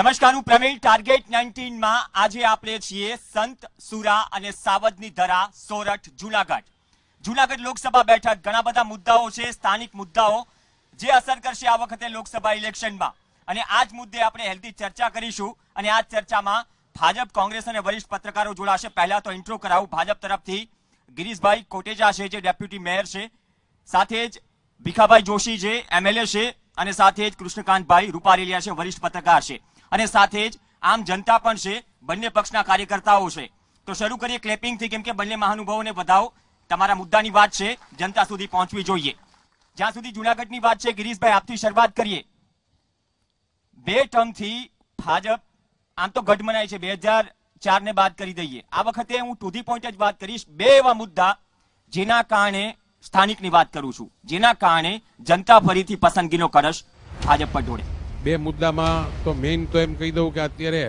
નમસ્કાર, હું પ્રવીણ. ટાર્ગેટ નાઇન્ટીનમાં આજે આપણે છીએ સંત, સુરા અને સાવદની ધરા, સોરઠ, જુનાગઢ. જુનાગઢ લોકસભા બેઠક. ઘણા બધા મુદ્દાઓ છે, સ્થાનિક મુદ્દાઓ, જે અસર કરશે આ વખતે લોકસભા ઇલેક્શનમાં. અને આ જ મુદ્દે આપણે હેલ્ધી ચર્ચા કરીશું. અને આ ચર્ચામાં ભાજપ, કોંગ્રેસ અને વરિષ્ઠ પત્રકારો જોડાશે. પહેલા તો ઇન્ટ્રો કરાવું. ભાજપ તરફથી ગિરીશભાઈ કોટેજા છે, જે ડેપ્યુટી મેયર છે. સાથે જ ભીખાભાઈ જોશી છે એમએલએ છે. અને સાથે જ કૃષ્ણકાંતભાઈ રૂપારેલિયા છે, વરિષ્ઠ પત્રકાર છે. અને સાથે જ આમ જનતા પણ છે, બંને પક્ષના કાર્યકર્તાઓ છે. તો શરૂ કરીએ ક્લેપિંગથી કેમ કે બંને મહાનુભાવોને વધાવો. તમારા મુદ્દાની વાત છે, જનતા સુધી પહોંચવી જોઈએ. જ્યાં સુધી જુનાગઢની વાત છે, ગિરીશભાઈ, આપથી શરૂઆત કરીએ. બે ટર્મથી ભાજપ, આમ તો ગઢમનાય છે, બે હજાર ચાર ને બાદ કરી દઈએ. આ વખતે હું ટુ ધી પોઈન્ટ જ વાત કરીશ, બે એવા મુદ્દા જેના કારણે સ્થાનિકની વાત કરું છું. જેના કારણે જનતા ફરીથી પસંદગીનો કરશ ભાજપ પર ઢોળે. બે મુદ્દામાં તો મેઇન તો એમ કહી દઉં કે અત્યારે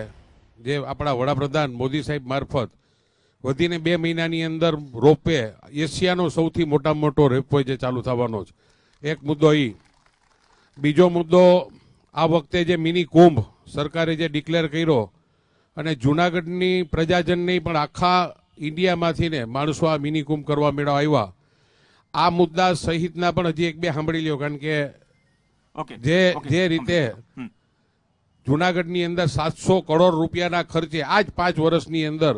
જે આપણા વડાપ્રધાન મોદી સાહેબ મારફત વધીને બે મહિનાની અંદર રોપવે એશિયાનો સૌથી મોટામાં મોટો રોપવે જે ચાલુ થવાનો છે. એક મુદ્દો એ બીજો મુદ્દો આ વખતે જે મિની કુંભ સરકારે જે ડિક્લેર કર્યો અને જુનાગઢની પ્રજાજન નહીં પણ આખા ઇન્ડિયામાંથી ને માણસો આ મિની કુંભ કરવા મેળા આવ્યા. આ મુદ્દા સહિતના પણ હજી એક બે સાંભળી લ્યો, કારણ કે જે જે રીતે. જુનાગઢની અંદર સાતસો કરોડ રૂપિયાના ખર્ચે આ જ પાંચ વર્ષની અંદર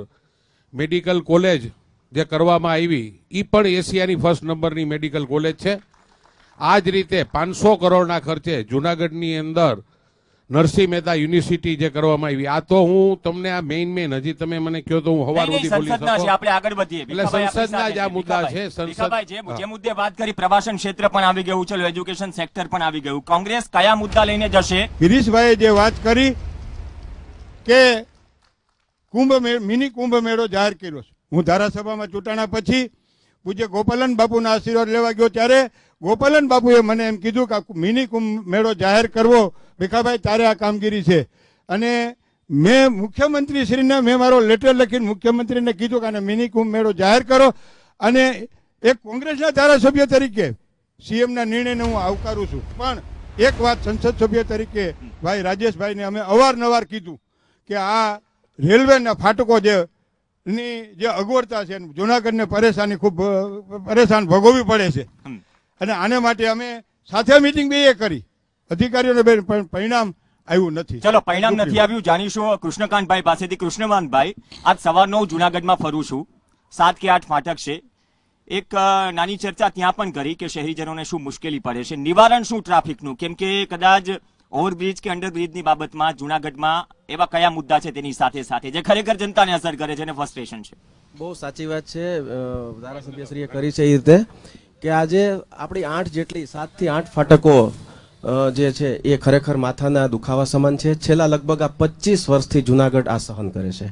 મેડિકલ કોલેજ જે કરવામાં આવી એ પણ એશિયાની ફર્સ્ટ નંબરની મેડિકલ કોલેજ છે. આ જ રીતે પાંચસો કરોડના ખર્ચે જુનાગઢની અંદર નરસિંહ મહેતા યુનિવર્સિટી જે કરવામાં આવી આ તો હું તમને આ મેઇન મેઇન હજી તમે મને કહો તો હું હવાર સુધી બોલી શકું. આપણે આગળ વધીએ. એટલે સંસદના જ આ મુદ્દા છે. સંસદ- જે જે મુદ્દે વાત કરી પ્રવાસન ક્ષેત્ર પણ આવી ગયું ચલો એજ્યુકેશન સેક્ટર પણ આવી ગયું. કોંગ્રેસ કયા મુદ્દા લઈને જશે? ગિરીશભાઈએ જે વાત કરી કે કુંભ મિની કુંભ મેળો જાહેર કર્યો છે. હું ધારાસભામાં ચૂંટાણા પછી પૂજ્ય ગોપાલન બાપુના આશીર્વાદ લેવા ગયો ત્યારે ગોપાલન બાપુએ મને એમ કીધું કે મિની કુંભ મેળો જાહેર કરવો. ભીખાભાઈ, તારે આ કામગીરી છે. અને મેં મુખ્યમંત્રીશ્રીને, મેં મારો લેટર લખીને મુખ્યમંત્રીને કીધું કે આને મિની કુંભ મેળો જાહેર કરો. અને એક કોંગ્રેસના ધારાસભ્ય તરીકે સીએમના નિર્ણયને હું આવકારું છું. પણ એક વાત સંસદ સભ્ય તરીકે ભાઈ રાજેશભાઈને અમે અવારનવાર કીધું કે આ રેલવેના ફાટકો જે ની જે અગવડતા છે જુનાગઢને પરેશાની ખૂબ પરેશાન ભોગવવી પડે છે. અને આને માટે અમે સાથે મિટિંગ બે કરી. અધિકારીઓને બે પણ પરિણામ આવ્યું નથી. ચલો પરિણામ નથી આવ્યું. જાણીશું કૃષ્ણકાંતભાઈ પાસેથી કૃષ્ણકાંતભાઈ આજ સવારનો હું જુનાગઢમાં ફરું છું. સાત કે આઠ ફાટક છે. એક નાની ચર્ચા ત્યાં પણ કરી કે શહેરીજનોને શું મુશ્કેલી પડે છે. નિવારણ શું ટ્રાફિકનું કેમ કે કદાચ ઓવરબ્રિજ કે અંડરબ્રિજની બાબતમાં જુનાગઢમાં એવા કયા મુદ્દા છે તેની સાથે સાથે જે ખરેખર જનતાને અસર કરે છે અને ફ્રસ્ટ્રેશન છે? બહુ સાચી વાત છે ધારાસભ્યશ્રીએ કરી છે એ રીતે કે આજે આપણી આઠ જેટલી સાતથી આઠ ફાટકો જે છે એ ખરેખર માથાના દુખાવા સમાન છે. છેલ્લા લગભગ આ પચીસ વર્ષથી જુનાગઢ આ સહન કરે છે.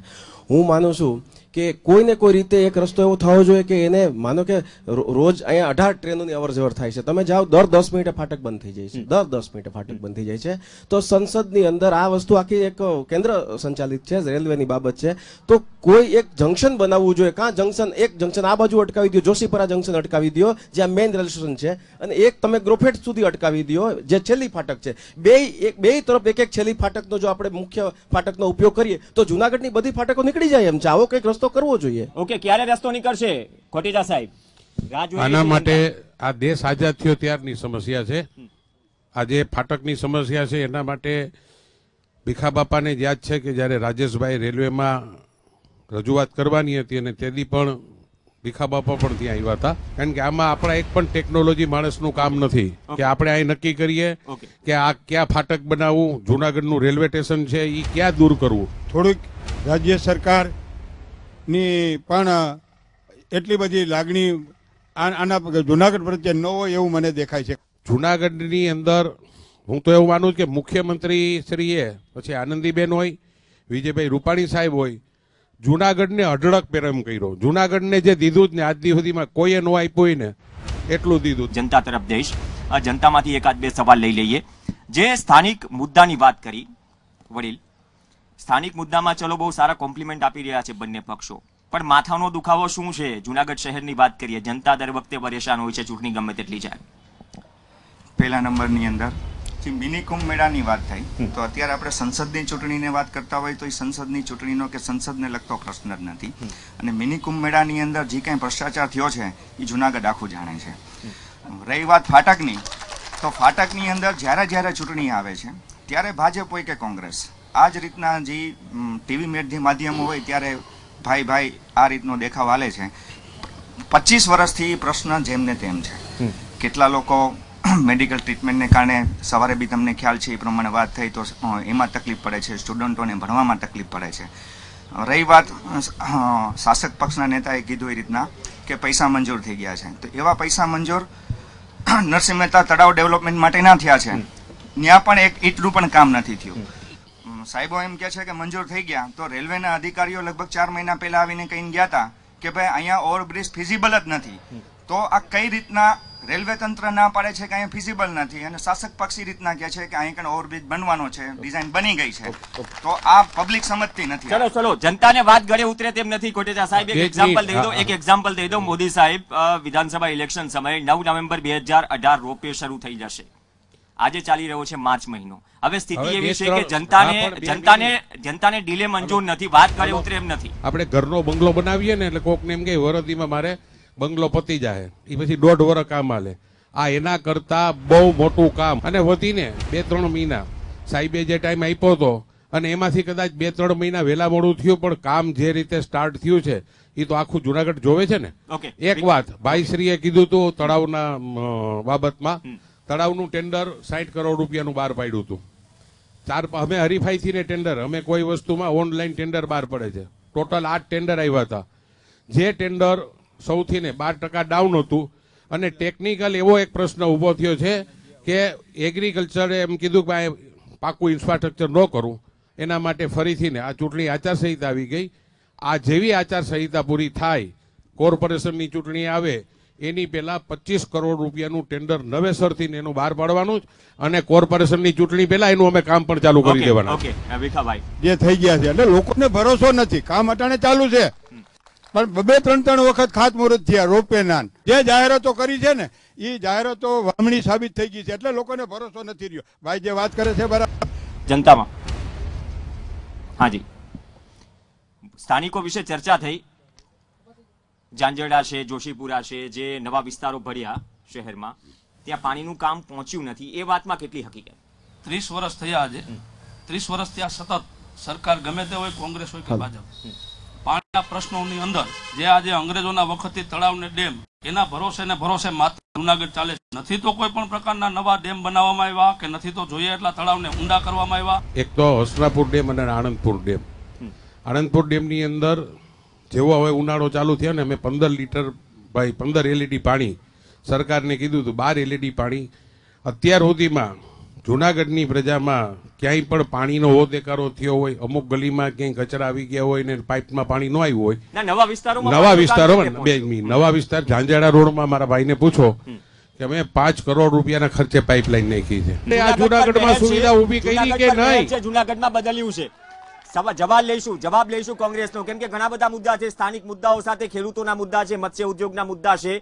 હું માનું છું કે કોઈને કોઈ રીતે એક રસ્તો એવો થવો જોઈએ કે એને માનો કે રોજ અહીંયા અઢાર ટ્રેનોની અવર જવર થાય છે. તમે જાઓ દર દસ મિનિટે ફાટક બંધ થઈ જાય છે. દર દસ મિનિટે ફાટક બંધ થઈ જાય છે. તો સંસદની અંદર આ વસ્તુ આખી એક કેન્દ્ર સંચાલિત છે રેલવેની બાબત છે. તો કોઈ એક જંકશન બનાવવું જોઈએ. કાં જંકશન એક જંકશન આ બાજુ અટકાવી દો જોશીપરા જંકશન અટકાવી દો જ્યાં મેઇન રેલવે સ્ટેશન છે. અને એક તમે ગ્રોફેટ સુધી અટકાવી દો જે છેલ્લી ફાટક છે. બે એક બે તરફ એક એક છેલ્લી ફાટકનો જો આપણે મુખ્ય ફાટકનો ઉપયોગ કરીએ તો જુનાગઢની બધી ફાટકો નીકળી જાય એમ છે. આવો કંઈક રસ્તો કરવો જોઈએ. ઓકે ક્યારે રસ્તો નીકળશે? ખોટીજા સાહેબ આના માટે આ દેશ આઝાદ થયો ત્યારની સમસ્યા છે. આ જે ફાટકની સમસ્યા છે એના માટે ભીખા બાપાને યાદ છે કે જ્યારે રાજેશભાઈ રેલવેમાં રજૂઆત કરવાની હતી અને તેથી પણ ભીખા બાપા પણ ત્યાં આવ્યા હતા. કારણ કે આમાં આપણા એક પણ ટેકનોલોજી માણસનું કામ નથી. કે આપણે અહીં નક્કી કરીએ કે આ ક્યાં ફાટક બનાવવું જુનાગઢનું રેલવે સ્ટેશન છે એ ક્યાં દૂર કરવું? થોડુંક રાજ્ય સરકારની પણ એટલી બધી લાગણી આ- આના જુનાગઢ પ્રત્યે ન હોય એવું મને દેખાય છે. જુનાગઢની અંદર હું તો એવું માનું છું કે મુખ્યમંત્રી શ્રીએ પછી આનંદીબેન હોય વિજયભાઈ રૂપાણી સાહેબ હોય જુનાગઢને અઢળક પ્રેમ કર્યો. જુનાગઢને જે દીધું જ ને આજ દી સુધીમાં કોઈએ ન આપ્યું હોય ને એટલું દીધું જનતા તરફ જઈશ. આ જનતામાંથી એકાદ બે સવાલ લઈ લઈએ. જે સ્થાનિક મુદ્દાની વાત કરી વડીલ સ્થાનિક મુદ્દામાં ચલો બહુ સારા કોમ્પ્લિમેન્ટ આપી રહ્યા છે બંને પક્ષો. પણ માથાનો દુખાવો શું છે? જુનાગઢ શહેરની વાત કરીએ. જનતા દર વખતે પરેશાન હોય છે ચૂંટણી ગમે તેટલી જાય. પહેલા નંબરની અંદર જે મિની કુંભ મેળાની વાત થઈ. તો અત્યારે આપણે સંસદની ચૂંટણીને વાત કરતા હોય તો એ સંસદની ચૂંટણીનો કે સંસદને લગતો પ્રશ્ન જ નથી. અને મિની કુંભ મેળાની અંદર જે કાંઈ ભ્રષ્ટાચાર થયો છે એ જુનાગઢ આખું જાણે છે. રહી વાત ફાટકની તો ફાટકની અંદર જ્યારે જ્યારે ચૂંટણી આવે છે ત્યારે ભાજપ હોય કે કોંગ્રેસ? આ જ રીતના જે ટીવી માધ્યમો હોય ત્યારે ભાઈ ભાઈ આ રીતનો દેખાવ આલે છે. પચીસ વર્ષથી પ્રશ્ન જેમને તેમ છે. કેટલા લોકો મેડિકલ ટ્રીટમેન્ટને કારણે સવારે બી તમને ખ્યાલ છે એ પ્રમાણે વાત થઈ, તો એમાં તકલીફ પડે છે સ્ટુડન્ટોને ભણવામાં તકલીફ પડે છે. રહી વાત શાસક પક્ષના નેતાએ કીધું એ રીતના કે પૈસા મંજૂર થઈ ગયા છે. તો એવા પૈસા મંજૂર નરસિંહ મહેતા તળાવ ડેવલપમેન્ટ માટે ના થયા છે. ત્યાં પણ એક ઈટલું પણ કામ નથી થયું. સાહેબો એમ કહે છે કે મંજૂર થઈ ગયા, તો રેલવેના અધિકારીઓ લગભગ ચાર મહિના પહેલા આવીને કહીને ગયા હતા કે ભાઈ અહીંયા ઓવરબ્રિજ ફિઝિબલ જ નથી. તો આ કઈ રીતના રેલવે તંત્ર ના પાડે છે કે અહીંયા ફિઝિબલ નથી? અને શાસક પક્ષી રીતના કહે છે કે અહીં કણ ઓવરબ્રિજ બનવાનો છે ડિઝાઇન બની ગઈ છે. તો આ પબ્લિક સમજતી નથી. ચલો ચલો જનતાને વાત ગળે ઉતરે તેમ નથી કોટેચા સાહેબ એક એક એક્ઝામ્પલ. દઈ દો એક એક્ઝામ્પલ દઈ દો મોદી સાહેબ વિધાનસભા ઇલેક્શન સમયે નવ નવેમ્બર બે હજાર અઢાર રોપે શરૂ થઈ જશે. આજે ચાલી રહ્યો છે માર્ચ મહિનો. હવે સ્થિતિ એવી છે કે જનતાને જનતાને જનતાને ડીલે મંજૂર નથી વાત કરે ઉતરે એમ નથી. આપણે ઘરનો બંગલો બનાવીએ ને એટલે કોકને એમ કે વરદીમાં મારે બંગલો પતી જાય એ પછી દોઢ વર કામ હાલે. આ એના કરતા બહુ મોટું કામ. અને વધીને બે ત્રણ મહિના. સાહેબે જે ટાઈમ આપ્યો હતો અને એમાંથી કદાચ બે ત્રણ મહિના વહેલા મોડું થયું પણ કામ જે રીતે સ્ટાર્ટ થયું છે એ તો આખું જુનાગઢ જોવે છે ને? એક વાત ભાઈશ્રીએ કીધું હતું તળાવના બાબતમાં તળાવનું ટેન્ડર સાઠ કરોડ રૂપિયાનું બહાર પાડ્યું હતું. ચાર અમે હરીફાઈથી ને ટેન્ડર, અમે કોઈ વસ્તુમાં ઓનલાઈન ટેન્ડર બહાર પડે છે. ટોટલ આઠ ટેન્ડર આવ્યા હતા. જે ટેન્ડર સૌથી ને બાર ટકા ડાઉન હતું અને ટેકનિકલ એવો એક પ્રશ્ન ઊભો થયો છે કે એગ્રીકલ્ચરે એમ કીધું કે ભાઈ, પાકું ઇન્ફ્રાસ્ટ્રક્ચર ન કરું. એના માટે ફરીથી ને આ ચૂંટણી આચારસંહિતા આવી ગઈ. આ જેવી આચારસંહિતા પૂરી થાય કોર્પોરેશનની ચૂંટણી આવે એની પહેલા પચીસ કરોડ રૂપિયાનું ટેન્ડર નવેસરથી ને એનું બહાર પાડવાનું જ અને કોર્પોરેશનની ચૂંટણી પહેલા એનું અમે કામ પણ ચાલુ કરી દેવાના જે થઈ ગયા છે. એટલે લોકોને ભરોસો નથી. કામ અટાણે ચાલુ છે. પણ બે ત્રણ ત્રણ વખત ખાતમુહૂર્ત થયા રોપે નાન. જે જાહેરાતો કરી છે ને એ જાહેરાતો વામણી સાબિત થઈ ગઈ છે. એટલે લોકોને ભરોસો નથી રહ્યો. ભાઈ જે વાત કરે છે બરાબર. જનતામાં. હાજી. સ્થાનિકો વિશે ચર્ચા થઈ. જાંજરડા છે જોશીપુરા છે જે નવા વિસ્તારો ભર્યા શહેરમાં ત્યાં પાણીનું કામ પહોંચ્યું નથી. એ વાતમાં કેટલી હકીકત? ત્રીસ વર્ષ થયા આજે. ત્રીસ વર્ષ ત્યાં સતત. સરકાર ગમે તે હોય કોંગ્રેસ હોય કે ભાજપ. પાણીના પ્રશ્નોની અંદર જે આજે અંગ્રેજોના વખતથી તળાવ ને ડેમ એના ભરોસે ને ભરોસે માત્ર જુનાગઢ ચાલે છે. નથી તો કોઈ પણ પ્રકારના નવા ડેમ બનાવવામાં આવ્યા કે નથી તો જોઈએ એટલા તળાવને ઊંડા કરવામાં આવ્યા. એક તો હસનાપુર ડેમ અને આણંદપુર ડેમ. આણંદપુર ડેમની અંદર જેવો હવે ઉનાળો ચાલુ થયો ને અમે પંદર લીટર ભાઈ પંદર એલઈડી પાણી સરકારને કીધું હતું બાર એલઈડી પાણી. અત્યાર સુધીમાં જૂનાગઢની પ્રજામાં ક્યાંય પણ પાણીનો હોદેકારો થયો હોય અમુક ગલીમાં ક્યાંય કચરા આવી ગયા હોય ને પાઇપમાં પાણી ન આવ્યું હોય. નવા વિસ્તારોમાં નવા પાણીનું વિસ્તારો કામ બે નવા વિસ્તાર ઝાંઝાડા રોડમાં મારા ભાઈને પૂછો કે અમે પાંચ કરોડ રૂપિયાના ખર્ચે પાઇપલાઇન નાખી છે. આ જુનાગઢમાં સુવિધા ઊભી કરી કે નહીં? જુનાગઢમાં બદલ્યું છે. જવાબ લઈશું જવાબ લઈશું કોંગ્રેસનો. કેમ કે ઘણા બધા મુદ્દા છે, સ્થાનિક મુદ્દાઓ સાથે, ખેડૂતોના મુદ્દા છે, મત્સ્ય ઉદ્યોગના મુદ્દા છે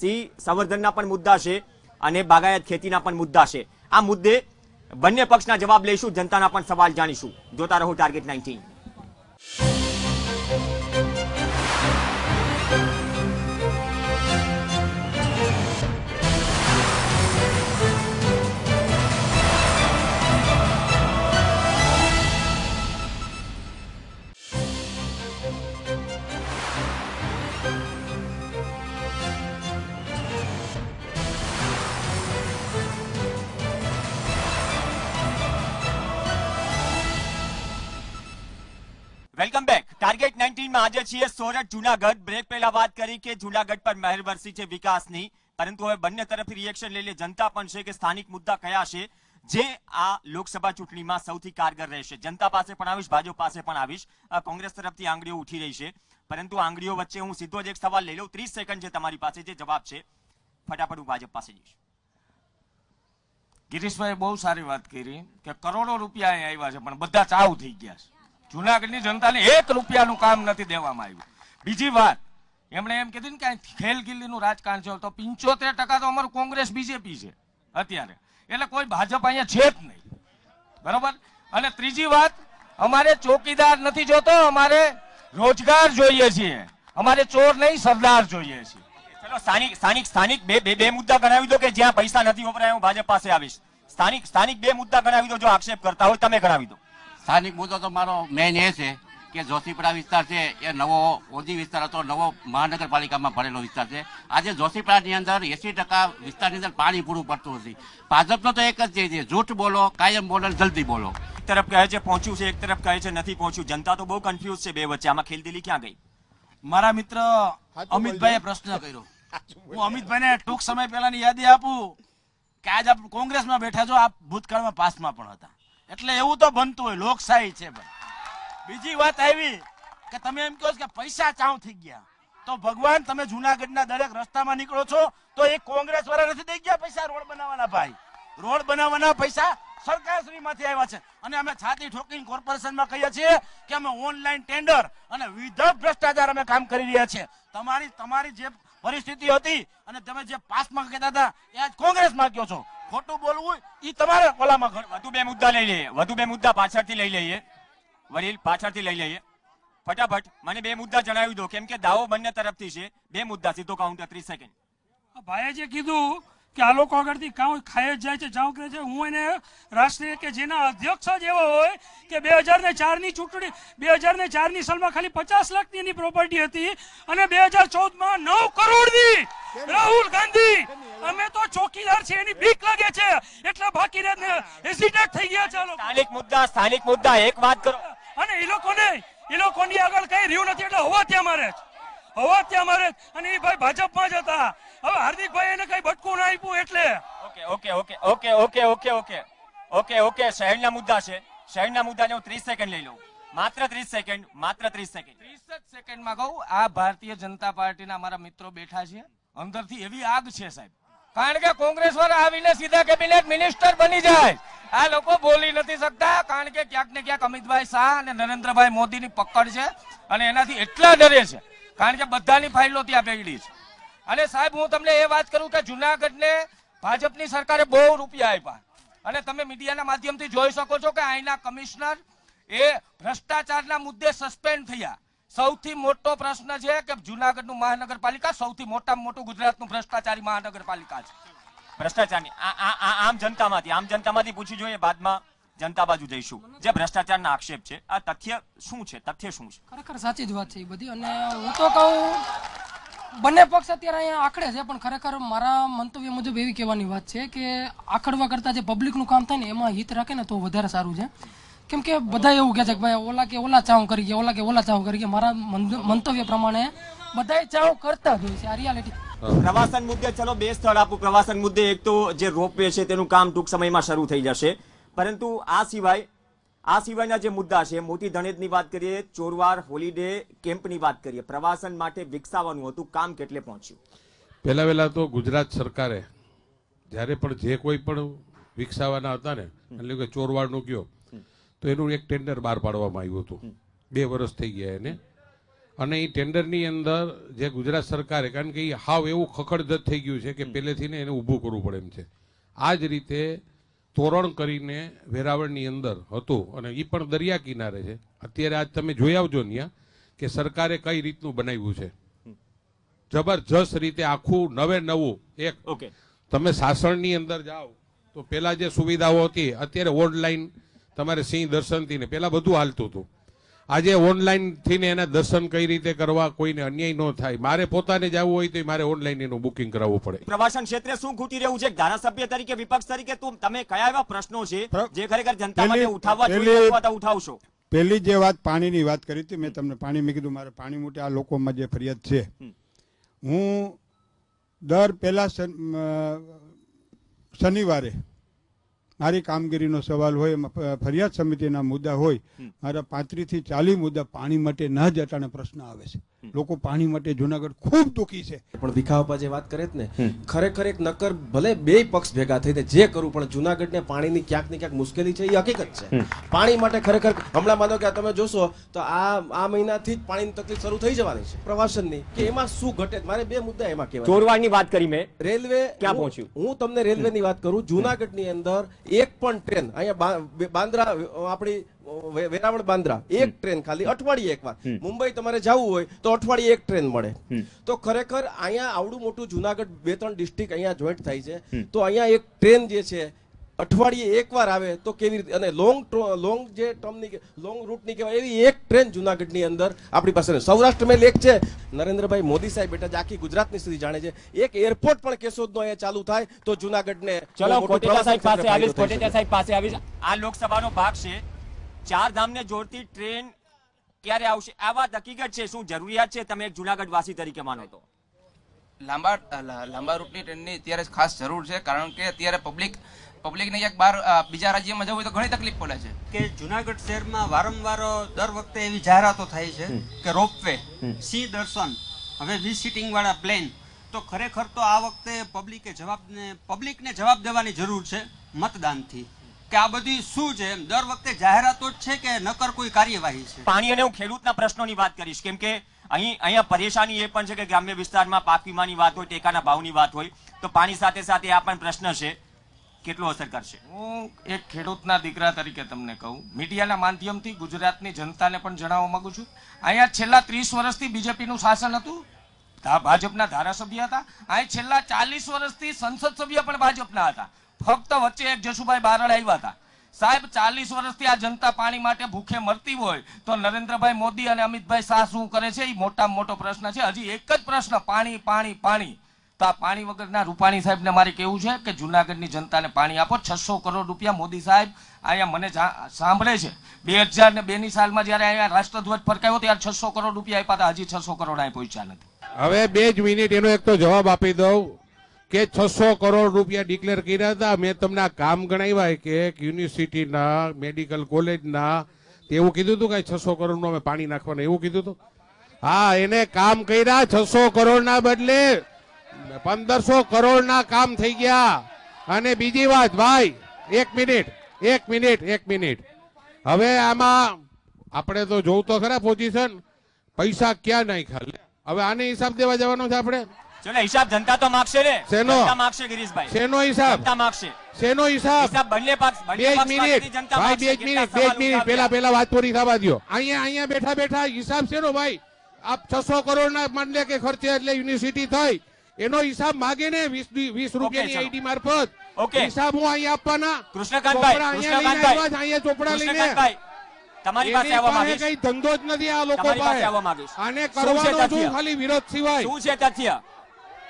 સિંહ સંવર્ધનના પણ મુદ્દા છે અને બાગાયત ખેતીના પણ મુદ્દા છે. આ મુદ્દે બંને પક્ષના જવાબ લઈશું, જનતાના પણ સવાલ જાણીશું. જોતા રહો ટાર્ગેટ નાઇન્ટીન માં આજે છીએ સોરઠ જુનાગઢ. બ્રેક પહેલા વાત કરી કે જુનાગઢ પર મહેર વરસી છે વિકાસની. પરંતુ હવે બંને તરફથી રિએક્શન લઈ લે જનતા પણ છે કે સ્થાનિક મુદ્દા કયા છે, જે આ લોકસભા ચૂંટણીમાં સૌથી કારગર રહેશે. જનતા પાસે પણ આવીશ, ભાજપ પાસે પણ આવીશ. કોંગ્રેસ તરફથી આંગળીઓ ઉઠી રહી છે. પરંતુ આંગળીઓ વચ્ચે હું સીધો જ એક સવાલ લઈ લઉં. ત્રીસ સેકન્ડ છે તમારી પાસે, જે જવાબ છે. ફટાફટ હું ભાજપ પાસે જઈશ. ગિરીશભાઈ બહુ સારી વાત કરી કે કરોડો રૂપિયા અહીં આવ્યા છે, પણ બધા ચાવ થઈ ગયા છે. જુનાગઢની જનતાને એક રૂપિયાનું કામ નથી દેવામાં આવ્યું. બીજી વાત, એમણે એમ કીધું ને કે ખેલગીલીનું રાજકારણ છે, તો પંચોતેર ટકા તો અમારું કોંગ્રેસ બીજેપી છે અત્યારે. એટલે કોઈ ભાજપ અહીંયા છે જ નહીં. બરોબર? અને ત્રીજી વાત, અમારે ચોકીદાર નથી જોતો, અમારે રોજગાર જોઈએ છીએ. અમારે ચોર નહીં, સરદાર જોઈએ છીએ. સ્થાનિક સ્થાનિક બે બે મુદ્દા ગણાવી દો કે જ્યાં પૈસા નથી વપરાય હું ભાજપ પાસે આવીશ. સ્થાનિક સ્થાનિક બે મુદ્દા ગણાવી દો, જો આક્ષેપ કરતા હોય, તમે ગણાવી દો. સ્થાનિક મુદ્દો તો મારો મેઇન એ છે કે જોશીપરા વિસ્તાર છે એ નવો ઓજી વિસ્તાર હતો નવો મહાનગરપાલિકામાં ભરેલો વિસ્તાર છે. આજે જોશીપરાની અંદર એસી ટકા વિસ્તારની અંદર પાણી પૂરું પડતું નથી. ભાજપનો તો એક જ છે જૂઠ બોલો કાયમ બોલો જલ્દી બોલો. એક તરફ કહે છે પહોંચ્યું છે એક તરફ કહે છે નથી પહોંચ્યું. જનતા તો બહુ કન્ફ્યુઝ છે બે વચ્ચે. આમાં ખેલદિલી ક્યાં ગઈ? મારા મિત્ર અમિતભાઈએ પ્રશ્ન કર્યો. હું અમિતભાઈને ટૂંક સમય પહેલાની યાદી આપું કે આજ આપ કોંગ્રેસમાં બેઠા છો આપ ભૂતકાળમાં પાસમાં પણ હતા. એટલે એવું તો બનતું હોય, લોકશાહી છે બીજી વાત આવી કે તમે એમ કહો કે પૈસા ચાવ થઈ ગયા. તો ભગવાન, તમે જુનાગઢના દરેક રસ્તામાં નીકળો છો, તો એ કોંગ્રેસ વાળા નથી દઈ ગયા પૈસા રોડ બનાવવાના ભાઈ. રોડ બનાવવાના પૈસા સરકારશ્રીમાંથી આવ્યા છે. અને અમે છાતી ઠોકીને કોર્પોરેશનમાં કહીએ છીએ કે અમે ઓનલાઈન ટેન્ડર અને વિધક ભ્રષ્ટાચાર અમે કામ કરી રહ્યા છીએ. તમારી તમારી જે પરિસ્થિતિ હતી અને તમે જે પાસમાં કહેતા હતા, એ આજ કોંગ્રેસમાં કહો છો? ખોટું બોલવું એ તમારે ઓલામાં વધુ બે મુદ્દા લઈ લઈએ. વધુ બે મુદ્દા પાછળથી લઈ લઈએ. વડીલ પાછળથી લઈ લઈએ. ફટાફટ મને બે મુદ્દા જણાવી દો, કેમ કે દાવો બંને તરફથી છે. બે મુદ્દા, સીધો કાઉન્ટર ત્રીસ સેકન્ડ ભાઈએ જે કીધું કે આ લોકો આગળથી કાં ખાઈ જ જાય છે જાઉં કરે છે. હું એને રાષ્ટ્રીય કે જેના અધ્યક્ષ જ એવો હોય કે બે હજાર ને ચારની ચૂંટણી બે હજાર ને ચારની સાલમાં ખાલી પચાસ લાખની એની પ્રોપર્ટી હતી અને બે હજાર ચૌદમાં નવ કરોડની રાહુલ ગાંધી. અમે તો ચોકીદાર છે એની બીક લાગે છે. એટલે બાકી હેસિટેટ થઈ ગયા છે સ્થાનિક મુદ્દા સ્થાનિક મુદ્દા એક વાત કરો. અને એ લોકોને એ લોકોની આગળ કઈ રહ્યું નથી એટલે હવા ત્યાં મારે જ હવા ત્યાં મારે અને એ ભાઈ ભાજપમાં જ હતા. હવે હાર્દિકભાઈ એને કઈ ભટકું ના આપ્યું એટલે. Okay okay okay okay okay okay okay. Okay okay શહેરના મુદ્દા છે. શહેરના મુદ્દાને હું ત્રીસ સેકન્ડ લઈ લઉં. માત્ર ત્રીસ સેકન્ડ માત્ર ત્રીસ સેકન્ડ. ત્રીસ જ સેકન્ડમાં કહું આ ભારતીય જનતા પાર્ટીના અમારા મિત્રો બેઠા છે. અંદરથી એવી આગ છે સાહેબ. કારણ કે કોંગ્રેસ વાળા આવીને સીધા કેબિનેટ મિનિસ્ટર બની જાય. આ લોકો બોલી નથી શકતા કારણ કે ક્યાંક ને ક્યાંક અમિતભાઈ શાહ અને નરેન્દ્રભાઈ મોદીની પકડ છે અને એનાથી એટલા ડરે છે. કારણ કે બધાની ફાઇલો ત્યાં બેગડી છે. અને સાહેબ હું તમને એ વાત કરું કે જુનાગઢને ભાજપની સરકારે બહુ રૂપિયા આપ્યા. અને તમે મીડિયાના માધ્યમથી જોઈ શકો છો કે અહીંના કમિશનર એ ભ્રષ્ટાચારના મુદ્દે સસ્પેન્ડ થયા. સૌથી મોટો પ્રશ્ન છે કે જુનાગઢનું મહાનગરપાલિકા સૌથી મોટામાં મોટું ગુજરાતનું ભ્રષ્ટાચારી મહાનગરપાલિકા છે. ભ્રષ્ટાચારની આ આ આ આમ જનતામાંથી આમ જનતામાંથી પૂછી જોઈએ બાદમાં જનતા બાજુ જઈશું. જે ભ્રષ્ટાચારના આક્ષેપ છે આ તથ્ય શું છે? તથ્ય શું છે? ખરેખર સાચી જ વાત છે એ બધી. અને હું તો કહું બંને પક્ષ અત્યારે અહીંયા આખડે છે પણ ખરેખર મારા મંતવ્ય મુજબ એવી કહેવાની વાત છે કે આખડવા કરતાં જે પબ્લિકનું કામ થાય ને એમાં હિત રાખે ને તો વધારે સારું છે. કેમ કે બધા એવું કહે છે કે ભાઈ ઓલા કે ઓલા ચાઉ કરી ગયા ઓલા કે ઓલા ચાઉ કરી ગયા. મારા મંતવ્ય પ્રમાણે બધાય ચાઉ કરતા જ હોય છે આ રિયાલિટી પ્રવાસન મુદ્દે ચલો બે સ્થળ આપું. પ્રવાસન મુદ્દે એક તો જે રોપવે છે તેનું કામ ટૂંક સમયમાં શરૂ થઈ જશે. પરંતુ આ સિવાય આ સિવાયના જે મુદ્દા છે મોટી ધણેજની વાત કરીએ ચોરવાર હોલિડે કેમ્પની વાત કરીએ પ્રવાસન માટે વિકસાવવાનું હતું કામ કેટલે પહોંચ્યું? પહેલા વહેલા તો ગુજરાત સરકારે જ્યારે પણ જે કોઈ પણ વિકસાવવાના હતા ને એટલે કે ચોરવાડનું કયો તો એનું એક ટેન્ડર બહાર પાડવામાં આવ્યું હતું. બે વર્ષ થઈ ગયા એને. અને એ ટેન્ડરની અંદર જે ગુજરાત સરકારે કારણ કે એ હાવ એવું ખખડધજ થઈ ગયું છે કે પહેલેથી ને એને ઊભું કરવું પડે એમ છે. આ જ રીતે તોરણ કરીને વેરાવળની અંદર હતું અને એ પણ દરિયા કિનારે છે. અત્યારે આજ તમે જોઈ આવજો ત્યાં કે સરકારે કઈ રીતનું બનાવ્યું છે. જબરજસ્ત રીતે આખું નવે નવું એક. ઓકે. તમે સાસણની અંદર જાઓ તો પેલા જે સુવિધાઓ હતી અત્યારે ઓનલાઈન તમારે સિંહ દર્શનથી ને પેલા બધું હાલતું હતું. આજે ઓનલાઈનથી ને એના દર્શન કઈ રીતે કરવા કોઈને અન્યાય ન થાય. મારે પોતાને જવું હોય તો મારે ઓનલાઈન એનું બુકિંગ કરાવવું પડે. પ્રવાસન ક્ષેત્રે શું ખૂટી રહ્યું છે? ધારાસભ્ય તરીકે વિપક્ષ તરીકે તમે કયા એવા પ્રશ્નો છે જે ખરેખર જનતા માટે પેલી- ઉઠાવવા જોઈએ ઉઠાવશો? પહેલી જે વાત પાણીની વાત કરી હતી મેં તમને પાણી મેં કીધું મારે પાણી માટે આ લોકોમાં જે ફરિયાદ છે. હું દર પહેલા શન- શનિવારે મારી કામગીરીનો સવાલ હોય ફરિયાદ સમિતિના મુદ્દા હોય મારા પાંત્રીસથી ચાલીસ મુદ્દા પાણી માટે ન જ અટાણે પ્રશ્ન આવે છે. લોકો પાણી માટે જુનાગઢ ખૂબ દુઃખી છે. પણ ભીખાપા જે વાત કરે જ ને ખરેખર એક નક્કર ભલે બે પક્ષ ભેગા થઈને જે કરવું પણ જુનાગઢને પાણીની ક્યાંક ને ક્યાંક મુશ્કેલી છે એ હકીકત છે. પાણી માટે ખરેખર હમણાં માનો કે તમે જોશો તો આ આ મહિનાથી જ પાણીની તકલીફ શરૂ થઈ જવાની છે પ્રવાસનની. કે એમાં શું ઘટે મારે બે મુદ્દા એમાં કહેવાય ચોરવાડની વાત કરી મેં. રેલવે ક્યાં પહોંચ્યું? હું તમને રેલવેની વાત કરું જુનાગઢની અંદર એક પણ ટ્રેન અહીંયા બાંદ્રા આપણી વેરાવળ બાંદ્રા એક ટ્રેન ખાલી અઠવાડિયે એકવાર. મુંબઈ તમારે જવું હોય તો અઠવાડિયે એક ટ્રેન મળે. તો ખરેખર અહીંયા આવડું મોટું જુનાગઢ બે ત્રણ ડિસ્ટ્રિક્ટ અહીંયા જોઈન્ટ થાય છે. તો અહીંયા એક ટ્રેન જે છે અઠવાડિયે એકવાર આવે તો કેવી રીતે અને લોંગ લોંગ જે ટર્મની લોંગ રૂટની કહેવાય એવી એક ટ્રેન જુનાગઢની અંદર આપણી પાસે. સૌરાષ્ટ્ર મેં એક છે. નરેન્દ્રભાઈ મોદી સાહેબ બેટા આખી ગુજરાતની સ્થિતિ જાણે છે. એક એરપોર્ટ પણ કેશોદનો અહીંયા ચાલુ થાય તો જુનાગઢને ચલો કોટેચા સાહેબ પાસે આવીશ કોટેચા સાહેબ પાસે આવીશ. આ લોકસભાનો ભાગ છે. ચાર ધામને જોડતી ટ્રેન ક્યારે આવશે? આ વાત હકીકત છે. શું જરૂરિયાત છે? તમે એક જુનાગઢ વાસી તરીકે માનો તો. લાંબા લાંબા રૂટની ટ્રેનની અત્યારે ખાસ જરૂર છે કારણ કે અત્યારે પબ્લિક પબ્લિકને એક બહાર બીજા રાજ્યમાં જવું હોય તો ઘણી તકલીફ પડે છે. કે જુનાગઢ શહેરમાં વારંવાર દર વખતે એવી જાહેરાતો થાય છે કે રોપવે સિંહ દર્શન હવે વિઝિટિંગ વાળા પ્લેન. તો ખરેખર તો આ વખતે પબ્લિકે જવાબ પબ્લિકને જવાબ દેવાની જરૂર છે મતદાનથી. કે આ બધી શું છે? એમ દર વખતે જાહેરાતો જ છે કે નકર કોઈ કાર્યવાહી છે? પાણી અને હું ખેડૂતના પ્રશ્નોની વાત કરીશ. કેમ કે અહીં અહીંયા પરેશાની એ પણ છે કે ગ્રામ્ય વિસ્તારમાં પાક વીમાની વાત હોય ટેકાના ભાવની વાત હોય તો પાણી સાથે સાથે આ પણ પ્રશ્ન છે કેટલો અસર કરશે? હું એક ખેડૂતના દીકરા તરીકે તમને કહું. મીડિયાના માધ્યમથી ગુજરાતની જનતાને પણ જણાવવા માંગુ છું. અહીંયા છેલ્લા ત્રીસ વર્ષથી બીજેપીનું શાસન હતું. ભાજપના ધારાસભ્ય હતા. અહીં છેલ્લા ચાલીસ વર્ષથી સંસદ સભ્ય પણ ભાજપના હતા. ફક્ત વચ્ચે એક જશુભાઈ બારડ આવ્યા હતા. સાહેબ, ચાલીસ વર્ષથી આ જનતા પાણી માટે ભૂખે મરતી હોય તો નરેન્દ્રભાઈ મોદી અને અમિતભાઈ શાહ શું કરે છે? એ મોટામાં મોટો પ્રશ્ન છે. હજી એક જ પ્રશ્ન, પાણી પાણી પાણી. તો આ પાણી વગરના રૂપાણી સાહેબને મારે કેવું છે કે જુનાગઢની જનતાને પાણી આપો. છસો કરોડ રૂપિયા મોદી સાહેબ અહીંયા મને સાંભળે છે. બે હજાર ને બે ની સાલમાં જયારે અહીંયા રાષ્ટ્રધ્વજ ફરકાયો ત્યારે છસો કરોડ રૂપિયા આપ્યા હતા. હજી છસો કરોડ અહીં પહોંચ્યા નથી. હવે બે જ મિનિટ, એનો એક તો જવાબ આપી દઉં. કે છસો કરોડ રૂપિયા ડિક્લેર કર્યા હતા. મેં તમને આ કામ ગણાવ્યા કે યુનિવર્સિટીના, મેડિકલ કોલેજના એવું કીધું હતું કે છસો કરોડનું અમે પાણી નાખવાનું, એવું કીધું હતું? હા, એને કામ કર્યા છસો કરોડના બદલે પંદરસો કરોડના કામ થઈ ગયા. અને બીજી વાત, ભાઈ, એક મિનિટ એક મિનિટ એક મિનિટ. હવે આમાં આપણે તો જોવું તો ખરા પોઝિશન પૈસા ક્યાં નાખ્યા. હવે આને હિસાબ દેવા જવાનો છે આપણે? ચલો હિસાબ જનતા તો માગશે ને શેનો? જનતા માગશે ગિરીશભાઈ. શેનો હિસાબ? જનતા માગશે. શેનો હિસાબ? હિસાબ બંને પક્ષ બંને પક્ષ મિનિટ. ભાઈ બે જ મિનિટ બે જ મિનિટ. ઉઠાવ્યા? પેલા વાત પૂરી થવા દયો. અહીંયા અહીંયા બેઠા બેઠા હિસાબ શેનો ભાઈ? આપ છસો કરોડ ના માંડલે કે ખર્ચે એટલે યુનિવર્સિટી થઈ. એનો હિસાબ માગે ને વીસ વીસ રૂપિયાની આઈડી મારફત. ઓકે. હિસાબ હું અહીંયા આપવાના? કૃષ્ણકાંતભાઈ કૃષ્ણકાંતભાઈ અહીંયા ચોપડા લઈને. તમારી પાસે આવવા માંગીશ. કઈ ધંધો જ નથી આ લોકો પાસે આવવા માંગીશ. આને કરવાનો? શું ખાલી વિરોધ સિવાય. શું છે તથ્ય?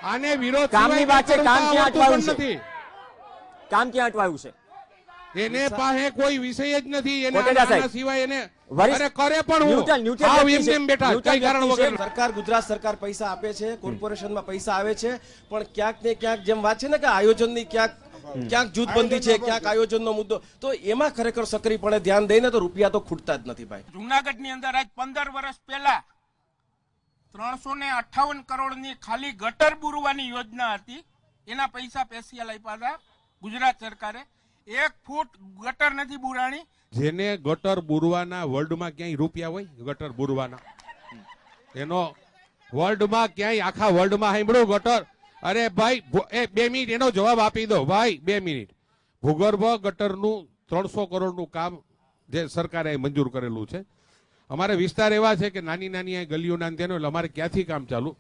આને વિરોધ કામની વાત છે, કામ ક્યાં અટવાયું છે? કામ ક્યાં અટવાયું છે? એને પાસે કોઈ વિષય જ નથી એને આના સિવાય એને અરે કરે પણ હું. ન્યુટ્રલ- ન્યુટ્રલ આવ વ્યક્તિ એમને એમ છે. બેઠા ન્યુટ્રલ કઈ કારણ વગર સરકાર ગુજરાત સરકાર પૈસા આપે છે કોર્પોરેશનમાં પૈસા આવે છે પણ ક્યાંક ને ક્યાંક જેમ વાત છે ને કે આયોજનની ક્યાંક ક્યાંક જૂથબંધી છે ક્યાંક આયોજનનો મુદ્દો તો એમાં ખરેખર સક્રિયપણે ધ્યાન દઈને તો રૂપિયા તો ખૂટતા જ નથી ભાઈ. જુનાગઢની અંદર આજ પંદર વર્ષ પહેલા ત્રણસો ને અઠાવન કરોડની ખાલી ગટર બુરવાની યોજના હતી. એના પૈસા પેશિયલ આપ્યા હતા ગુજરાત સરકારે. એક ફૂટ ગટર નથી બુરાણી. જેને ગટર બુરવાના વર્લ્ડમાં ક્યાંય રૂપિયા હોય, ગટર બુરવાના. એનો વર્લ્ડમાં ક્યાંય, આખા વર્લ્ડમાં સાંભળ્યું ગટર. અરે ભાઈ એ બે મિનિટ, એનો જવાબ આપી દો. ભાઈ, બે મિનિટ. ભૂગર્ભ ગટરનું ત્રણસો કરોડનું કામ જે સરકારે મંજૂર કરેલું છે. અમારે વિસ્તાર એવા છે કે નાની નાની આ ગલીઓના તેનો એટલે અમારે ક્યાંથી કામ ચાલુ?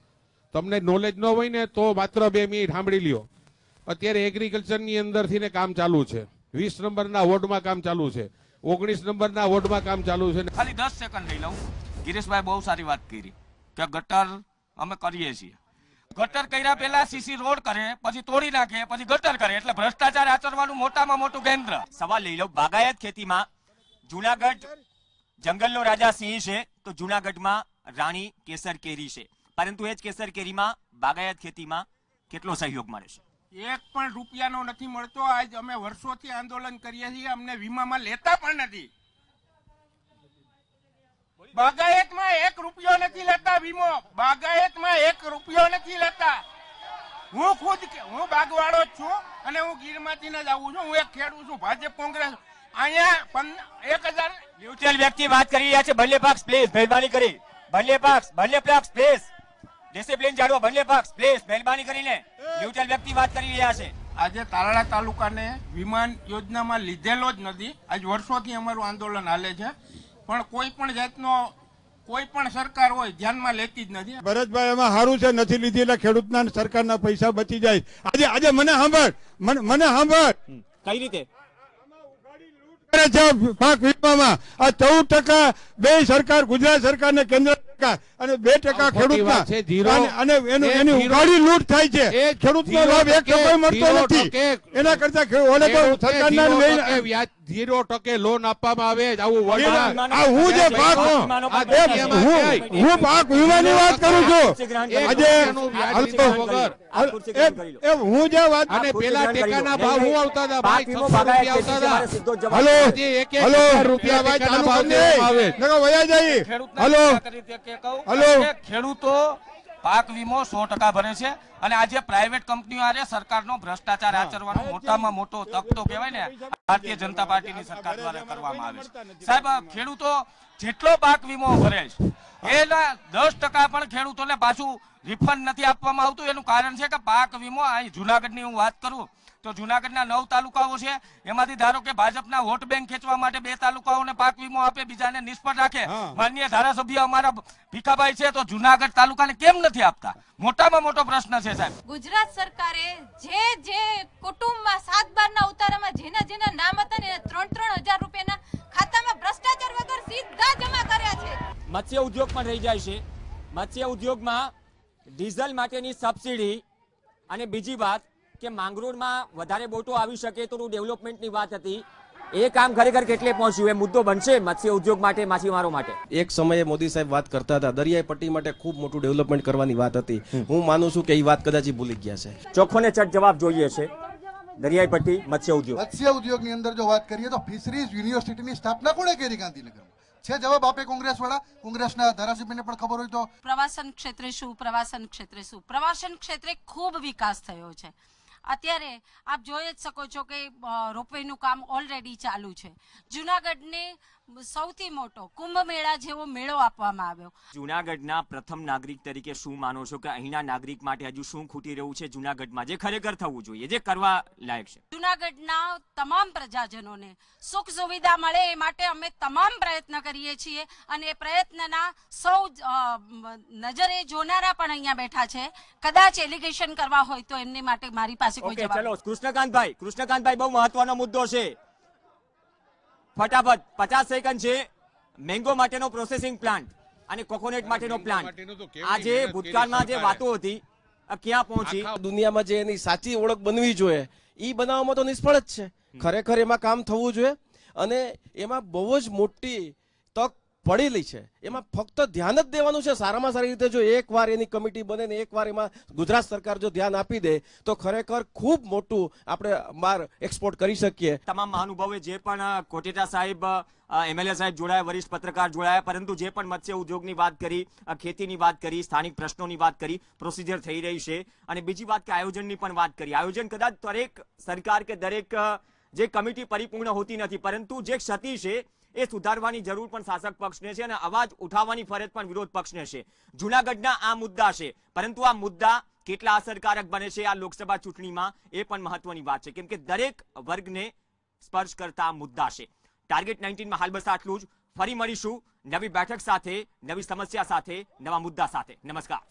તમને નોલેજ ન હોય ને તો માત્ર બે મિનિટ સાંભળી લ્યો. અત્યારે એગ્રીકલ્ચરની અંદરથી ને કામ ચાલુ છે. વીસ નંબરના વોર્ડમાં કામ ચાલુ છે. ઓગણીસ નંબરના વોર્ડમાં કામ ચાલુ છે. ખાલી દસ સેકન્ડ લઈ લઉં. ગિરીશભાઈ બહુ સારી વાત કરી કે ગટર અમે કરીએ છીએ. ગટર કર્યા પહેલા સીસી રોડ કરે પછી તોડી નાખે પછી ગટર કરે એટલે ભ્રષ્ટાચાર આચરવાનું મોટામાં મોટું કેન્દ્ર. સવાલ લઈ લો બાગાયત ખેતીમાં જુનાગઢ જંગલનો રાજા સિંહ છે, તો જુનાગઢમાં રાણી કેસર કેરી છે. પરંતુ એ જ કેસર કેરીમાં બાગાયત ખેતીમાં કેટલો સહયોગ મળે છે? એક પણ રૂપિયાનો નથી મળતો. આજ અમે વર્ષોથી આંદોલન કરીએ છીએ. અમને વીમામાં લેતા પણ નથી. બાગાયતમાં એક રૂપિયો નથી લેતા વીમો. બાગાયતમાં એક રૂપિયો નથી લેતા. હું ખુદ હું બાગવાળો જ છું અને હું ગીરમાંથી જ આવું છું. હું એક ખેડૂત છું. ભાજપ કોંગ્રેસ અહીંયા એક હજાર ન્યુટ્રલ વ્યક્તિ વાત કરી રહ્યા છે. બંને પક્ષ પ્લીઝ મહેરબાની કરી. બંને પક્ષ બંને પક્ષ પ્લીઝ ડિસિપ્લિન જાળવો બંને પક્ષ પ્લીઝ મહેરબાની કરીને ન્યુટ્રલ વ્યક્તિ વાત કરી રહ્યા છે. આજે તાલાળા તાલુકાને વિમાન યોજનામાં લીધેલો જ નથી. આજ વર્ષોથી અમારું આંદોલન હાલે છે. પણ કોઈ પણ જાતનો કોઈ પણ સરકાર હોય ધ્યાનમાં લેતી જ નથી. ભરતભાઈ એમાં સારું છે. નથી લીધી એટલે ખેડૂતના સરકારના પૈસા બચી જાય. આજે આજે મને સાંભળ. મને મને સાંભળ. કઈ રીતે? છે પાક વીમામાં આ ચૌદ ટકા બે સરકાર ગુજરાત સરકાર ને કેન્દ્ર સરકાર અને બે ટકા ખેડૂતના. અને એનું એની ઉગાડી લૂંટ થાય છે. ખેડૂતનો લાભ એક ટકો મળતો નથી. એના કરતા સરકારના ટકે ઝીરો ટકે લોન આપવામાં આવે જ. આવું આ હું જે પાક આ એ દુનિયામાં હું હું પાક વીમાની વાત કરું છું. આજે હું જે વાત અને પેલા ટેકાના ભાવ હું આવતા હતા? ભાઈ વીમો 600 બાગાયત રૂપિયા આવતા હતા? હલો. રૂપિયા ભાઈ ચાલુ કરી દે. દેવામાં વયા જાય. હલો. ટીકા કે કહું? કે ખેડૂતો પાક વીમો સો ટકા ભરે છે અને આજે પ્રાઇવેટ કંપનીઓ આરે સરકારનો ભ્રષ્ટાચાર આચરવાનો મોટામાં મોટો તક તો કહેવાય ને ભારતીય જનતા પાર્ટીની સરકાર દ્વારા કરવામાં આવે છે. સાહેબ ખેડૂતો જેટલો પાક વીમો ભરે છે એના દસ ટકા પણ ખેડૂતોને પાછું રિફંડ નથી આપવામાં આવતું. એનું કારણ છે કે પાક વીમો અહીં જુનાગઢની હું વાત કરું તો જુનાગઢના નવ તાલુકાઓ છે. એમાંથી ધારો કે ભાજપના વોટ બેંક ખેંચવા માટે બે તાલુકાઓને પાક વીમો આપે બીજાને નિષ્ફળ રાખે. માન્ય ધારાસભ્ય અમારા ભીખાભાઈ છે તો જુનાગઢ તાલુકાને કેમ નથી આપતા? મોટામાં મોટો પ્રશ્ન છે સાહેબ. ગુજરાત સરકારે જે જે કુટુંબમાં સાત બારના ઉતારામાં જેના જેના નામ હતા ને એને ત્રણ ત્રણ હજાર રૂપિયાના ખાતામાં ભ્રષ્ટાચાર વગર સીધા જમા કર્યા છે. મત્સ્ય ઉદ્યોગ પણ રહી જાય છે. મત્સ્ય ઉદ્યોગમાં ડીઝલ માટેની સબસિડી અને બીજી વાત કે માંગરોળમાં વધારે બોટો આવી શકે તો ડેવલપમેન્ટની વાત હતી. એ કામ ખરેખર કેટલે પહોંચ્યું? એ મુદ્દો બનશે મત્સ્ય ઉદ્યોગ માટે માછીમારો માટે. એક સમયે મોદી સાહેબ વાત કરતા હતા દરિયાઈ પટ્ટી માટે ખૂબ મોટું ડેવલપમેન્ટ કરવાની વાત હતી. હું માનું છું કે એ વાત કદાચ ભૂલી ગયા છે. ચોખ્ખો ને ચટ જવાબ જોઈએ છે. દરિયાઈ પટ્ટી મત્સ્ય ઉદ્યોગ. મત્સ્ય ઉદ્યોગની અંદર જો વાત કરીએ તો ફિશરીઝ યુનિવર્સિટીની સ્થાપના કોણે કરી ગાંધીનગરમાં? છે જવાબ આપે કોંગ્રેસ વાળા કોંગ્રેસના ધારાસભ્યને પણ ખબર હોય તો. પ્રવાસન ક્ષેત્રે શું પ્રવાસન ક્ષેત્રે શું? પ્રવાસન ક્ષેત્રે ખૂબ વિકાસ થયો છે. અત્યારે આપ જોઈ જ શકો છો કે રોપવેનું કામ ઓલરેડી ચાલુ છે. જુનાગઢને સૌથી મોટો કુંભ મેળા જેવો મેળો આપવામાં આવ્યો. જુનાગઢના પ્રથમ નાગરિક તરીકે શું માનો છો કે અહીંના નાગરિક માટે હજુ શું ખૂટી રહ્યું છે જુનાગઢમાં જે ખરેખર થવું જોઈએ જે કરવા લાયક છે? જુનાગઢના તમામ પ્રજાજનોને સુખ સુવિધા મળે એ માટે અમે તમામ પ્રયત્ન કરીએ છીએ અને એ પ્રયત્નના સૌ નજરે જોનારા પણ અહીંયા બેઠા છે. કદાચ એલિગેશન કરવા હોય તો એમની માટે મારી પાસે કોઈ જવાબ ચલો કૃષ્ણકાંતભાઈ કૃષ્ણકાંતભાઈ બહુ મહત્વનો મુદ્દો છે. ફટાફટ પચાસ સેકન્ડ છે. મેંગો માટેનો પ્રોસેસિંગ પ્લાન્ટ અને કોકોનટ માટેનો પ્લાન્ટ આજે ભૂતકાળમાં જે વાતો હતી આ ક્યાં પહોંચી? દુનિયામાં જે એની સાચી ઓળખ બનવી જોઈએ એ બનાવવામાં તો નિષ્ફળ જ છે. ખરેખર એમાં કામ થવું જોઈએ અને એમાં બહુ જ મોટી તક પડેલી છે. એમાં ફક્ત ધ્યાન જ દેવાનું છે. સારામાં સારી રીતે જો એકવાર એની કમિટી બને ને એકવાર એમાં ગુજરાત સરકાર જો ધ્યાન આપી દે, તો ખરેખર ખૂબ મોટું આપણે બહાર એક્સપોર્ટ કરી શકીએ. તમામ મહાનુભાવે જે પણ કોટેટા સાહેબ એમએલએ સાહેબ જોડાયા, વરિષ્ઠ પત્રકાર જોડાયા, પરંતુ જે પણ મત્સ્ય ઉદ્યોગની વાત કરી ખેતીની વાત કરી, સ્થાનિક પ્રશ્નોની વાત કરી પ્રોસિજર થઈ રહી છે. અને બીજી વાત કે આયોજનની પણ વાત કરી. આયોજન કદાચ દરેક સરકાર કે દરેક જે કમિટી પરિપૂર્ણ હોતી નથી, પરંતુ જે ક્ષતિ છે એ સુધારવાની જરૂર પણ શાસક પક્ષને છે અને અવાજ ઉઠાવવાની ફરજ પણ વિરોધ પક્ષને છે. જુનાગઢના આ મુદ્દા છે. પરંતુ આ મુદ્દા કેટલા અસરકારક બને છે આ લોકસભા ચૂંટણીમાં એ પણ મહત્વની વાત છે. કેમ કે દરેક વર્ગને સ્પર્શ કરતા મુદ્દા છે. ટાર્ગેટ નાઇન્ટીનમાં હાલ બસ આટલું જ. ફરી મળીશું નવી બેઠક સાથે, નવી સમસ્યા સાથે, નવા મુદ્દા સાથે. નમસ્કાર.